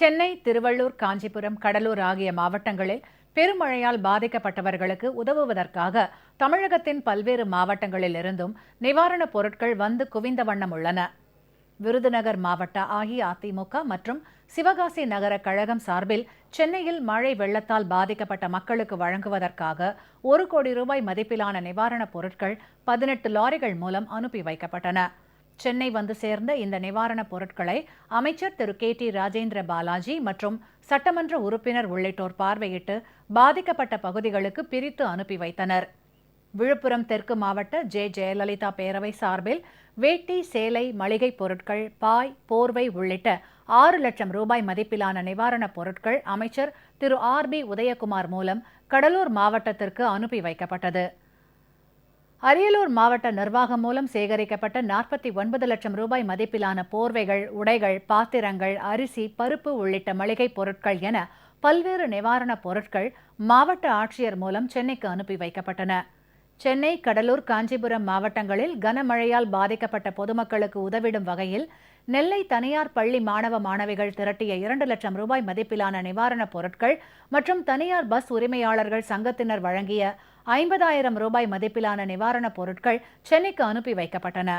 சென்னை திருவள்ளூர் காஞ்சிபுரம் கடலூர் ஆகிய மாவட்டங்களில் பெருமழையால் பாதிக்கப்பட்டவர்களுக்கு உதவுவதற்காக தமிழகத்தின் பல்வேறு மாவட்டங்களில் இருந்தும் நிவாரணப் பொருட்கள் வந்து குவிந்த வண்ணம் உள்ளன. விருதுநகர் மாவட்ட அஇஅதிமுக மற்றும் சிவகாசி நகர கழகம் சார்பில் சென்னையில் மழை வெள்ளத்தால் பாதிக்கப்பட்ட மக்களுக்கு வழங்குவதற்காக ஒரு கோடி ரூபாய் மதிப்பிலான நிவாரணப் பொருட்கள் பதினெட்டு லாரிகள் மூலம் அனுப்பி வைக்கப்பட்டன. சென்னை வந்து சேர்ந்த இந்த நிவாரணப் பொருட்களை அமைச்சர் திரு கே டி ராஜேந்திர பாலாஜி மற்றும் சட்டமன்ற உறுப்பினர் உள்ளிட்டோர் பார்வையிட்டு பாதிக்கப்பட்ட பகுதிகளுக்கு பிரித்து அனுப்பி வைத்தனர். விழுப்புரம் தெற்கு மாவட்ட ஜே. ஜெயலலிதா பேரவை சார்பில் வேட்டி சேலை மளிகைப் பொருட்கள் பாய் போர்வை உள்ளிட்ட ஆறு லட்சம் ரூபாய் மதிப்பிலான நிவாரணப் பொருட்கள் அமைச்சர் திரு ஆர் பி உதயகுமார் மூலம் கடலூர் மாவட்டத்திற்கு அனுப்பி வைக்கப்பட்டது. அரியலூர் மாவட்ட நிர்வாகம் மூலம் சேகரிக்கப்பட்ட நாற்பத்தி ஒன்பது லட்சம் ரூபாய் மதிப்பிலான போர்வைகள் உடைகள் பாத்திரங்கள் அரிசி பருப்பு உள்ளிட்ட மளிகைப் பொருட்கள் என பல்வேறு நிவாரணப் பொருட்கள் மாவட்ட ஆட்சியர் மூலம் சென்னைக்கு அனுப்பி வைக்கப்பட்டன. சென்னை கடலூர் காஞ்சிபுரம் மாவட்டங்களில் கனமழையால் பாதிக்கப்பட்ட பொதுமக்களுக்கு உதவிடும் வகையில் நெல்லை தனியார் பள்ளி மாணவ மாணவிகள் திரட்டிய இரண்டு லட்சம் ரூபாய் மதிப்பிலான நிவாரணப் பொருட்கள் மற்றும் தனியார் பஸ் உரிமையாளர்கள் சங்கத்தினர் வழங்கிய ஐம்பதாயிரம் ரூபாய் மதிப்பிலான நிவாரணப் பொருட்கள் சென்னைக்கு அனுப்பி வைக்கப்பட்டன.